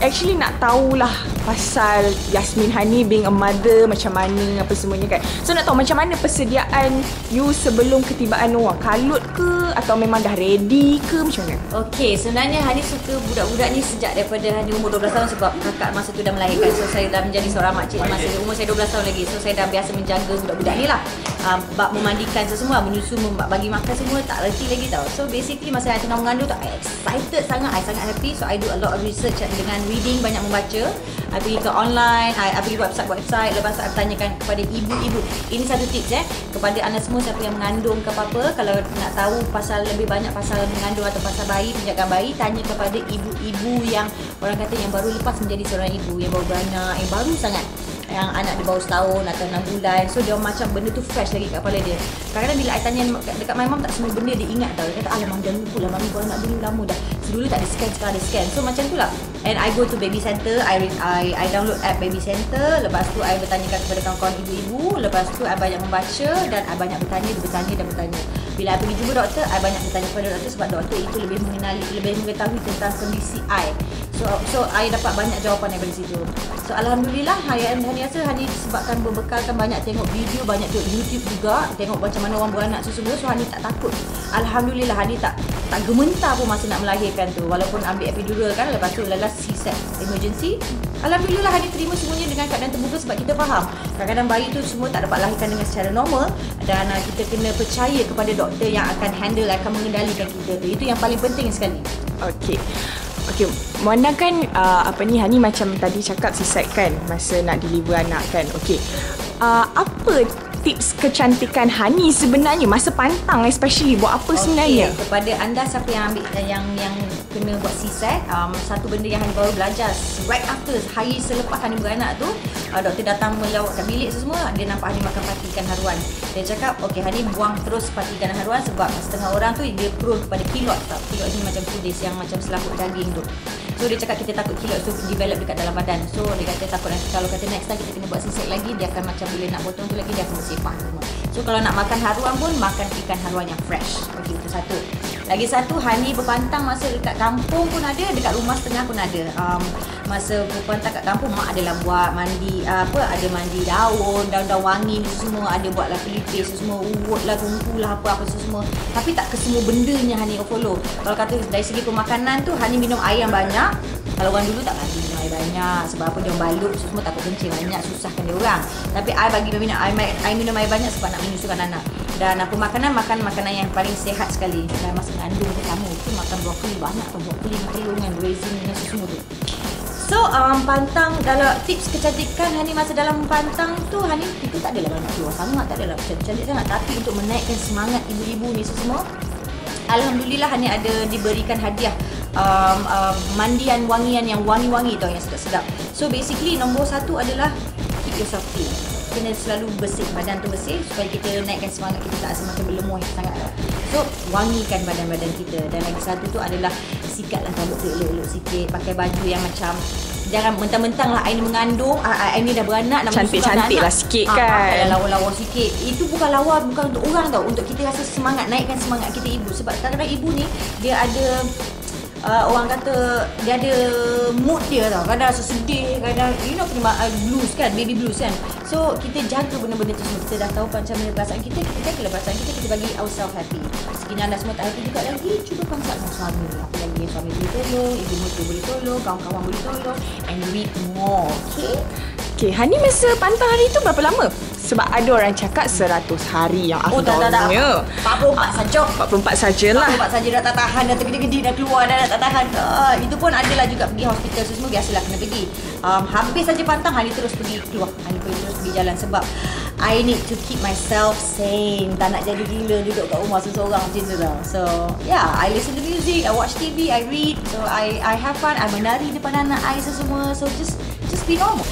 actually nak tahulah pasal Yasmin Hani being a mother macam mana apa semuanya kan. So nak tahu macam mana persediaan you sebelum ketibaan Noah. Kalut ke atau memang dah ready ke macam mana? Okey, sebenarnya Hani suka budak-budak ni sejak daripada Hani umur 12 tahun sebab kakak masa tu dah melahirkan. So saya dah menjadi seorang makcik masa umur saya 12 tahun lagi. So saya dah biasa menjaga budak-budak ni lah. Um, bab memandikan semua, menyusu, bagi makan semua tak reti lagi tau. So basically masa saya tengah mengandung tu I excited sangat, I sangat happy. So I do a lot of research dengan reading, banyak membaca. I pergi ke online, I, I pergi website-website. Lepas tu I bertanyakan kepada ibu-ibu. Ini satu tips eh. Kepada anda semua siapa yang mengandung ke apa-apa. Kalau nak tahu pasal lebih banyak pasal mengandung atau pasal bayi, penjagaan bayi. Tanya kepada ibu-ibu yang orang kata yang baru lepas menjadi seorang ibu. Yang baru beranak, yang baru sangat yang anak di bawah setahun atau enam bulan. So dia macam benda tu fresh lagi kat kepala dia. Kadang-kadang bila I tanya dekat my mom tak semua benda dia ingat tau. Dia kata alamak dah lupa lah. Mami nak dulu lama dah. So, dulu tak ada scan sekarang ada scan. So macam tu lah. And I go to baby center. I, I, I download app baby center. Lepas tu I bertanyakan kepada kawan-kawan ibu-ibu. Lepas tu I banyak membaca dan I banyak bertanya bertanya dan bertanya. Bila I pergi jumpa doktor I banyak bertanya kepada doktor sebab doktor itu lebih mengenali lebih mengetahui tentang kondisi I So so I dapat banyak jawapan daripada situ. So alhamdulillah hari hari rasa hari sebabkan berbekalkan banyak tengok video, banyak tengok YouTube juga, tengok macam mana orang beranak sesungguh so hari tak takut. Alhamdulillah hari tak tak gementar pun masa nak melahirkan tu walaupun ambil epidural kan lepas tu lelas C-set emergency. Alhamdulillah hari terima semuanya dengan keadaan terbuka sebab kita faham kadang-kadang bayi tu semua tak dapat lahirkan dengan secara normal dan uh, kita kena percaya kepada doktor yang akan handle akan mengendalikan kita tu. Itu yang paling penting sekali. Okey. Okey, Muanda kan uh, apa ni Hani macam tadi cakap sisat kan masa nak deliver anak kan. Okey. Uh, apa tips kecantikan Hani sebenarnya masa pantang especially buat apa okay. sebenarnya? Kepada anda siapa yang ambil yang yang kena buat CSET um, satu benda yang Hani baru belajar right after hari selepas Hani beranak tu uh, doktor datang melawat kat bilik semua dia nampak Hani makan pati ikan haruan dia cakap ok Hani buang terus pati ikan haruan sebab setengah orang tu dia prone kepada kilot tak kilot ni macam kudis yang macam selaput daging tu so dia cakap kita takut kilot tu develop dekat dalam badan. So dia kata takut nanti kalau kata next time kita kena buat CSET lagi dia akan macam bila nak potong tu lagi dia akan bersepah semua. So kalau nak makan haruan pun makan ikan haruan yang fresh. Ok itu satu lagi satu Hani berpantang masa dekat kampung pun ada, dekat rumah setengah pun ada. Um, masa berpantang kat kampung mak adalah buat mandi apa ada mandi daun, daun-daun wangi ni semua, ada buatlah pelipis semua, urut lah, tungku lah apa apa semua. Tapi tak ke semua bendanya Hani follow. Kalau kata dari segi pemakanan tu Hani minum air yang banyak. Kalau orang dulu tak air banyak sebab apa dia balut semua takut kencing banyak susahkan dia orang. Tapi I bagi minum air, air minum air banyak sebab nak menyusukan anak. Dan apa makanan makan makanan yang paling sihat sekali. Dan masa mengandung sama tu makan brokoli banyak tu brokoli telur dengan raisin dengan semua tu. So um, pantang dalam tips kecantikan Hani masa dalam pantang tu Hani kita tak adalah banyak keluar sangat tak adalah cantik sangat tapi untuk menaikkan semangat ibu-ibu ni semua Alhamdulillah Hani ada diberikan hadiah um, um, mandian wangian yang wangi-wangi tau yang sedap-sedap. So basically nombor satu adalah keep yourself clean. Kena selalu bersih. Badan tu bersih supaya kita naikkan semangat kita tak macam berlemuh sangat. So wangikan badan-badan kita. Dan lagi satu tu adalah sikatlah rambut tu elok-elok sikit. Pakai baju yang macam jangan mentang-mentang lah Aini mengandung Aini dah beranak cantik-cantik lah sikit ah, kan. ah, lawa-lawa sikit. Itu bukan lawa bukan untuk orang tau. Untuk kita rasa semangat naikkan semangat kita ibu. Sebab kadang-kadang ibu ni dia ada uh, orang kata dia ada mood dia tau. Kadang rasa sedih kadang you know punya uh, blues kan baby blues kan. So kita jaga benda-benda tu semua. Kita dah tahu macam mana perasaan kita kita jaga perasaan kita kita bagi ourselves happy. Sekiranya anda semua tak happy juga lagi. Cuba consult dengan suami. Apa lagi yang suami boleh tolong ibu mertua boleh tolong kawan-kawan boleh tolong and read more okay Okay, Hani masa pantang hari tu berapa lama? Sebab ada orang cakap 100 hari yang afdalnya. Oh, tak, tak, tak. 44 saja. 44 sajalah. 44 saja dah tak tahan, dah tergedi-gedi, dah keluar, dah, dah tak tahan. Uh, itu pun adalah juga pergi hospital semua, biasalah kena pergi. Um, habis saja pantang, Hani terus pergi keluar. Hani pergi terus pergi jalan sebab I need to keep myself sane. Tak nak jadi gila duduk kat rumah seseorang macam tu tau. So, yeah, I listen to music, I watch TV, I read. So, I I have fun, I menari depan anak I semua. So, just just be normal.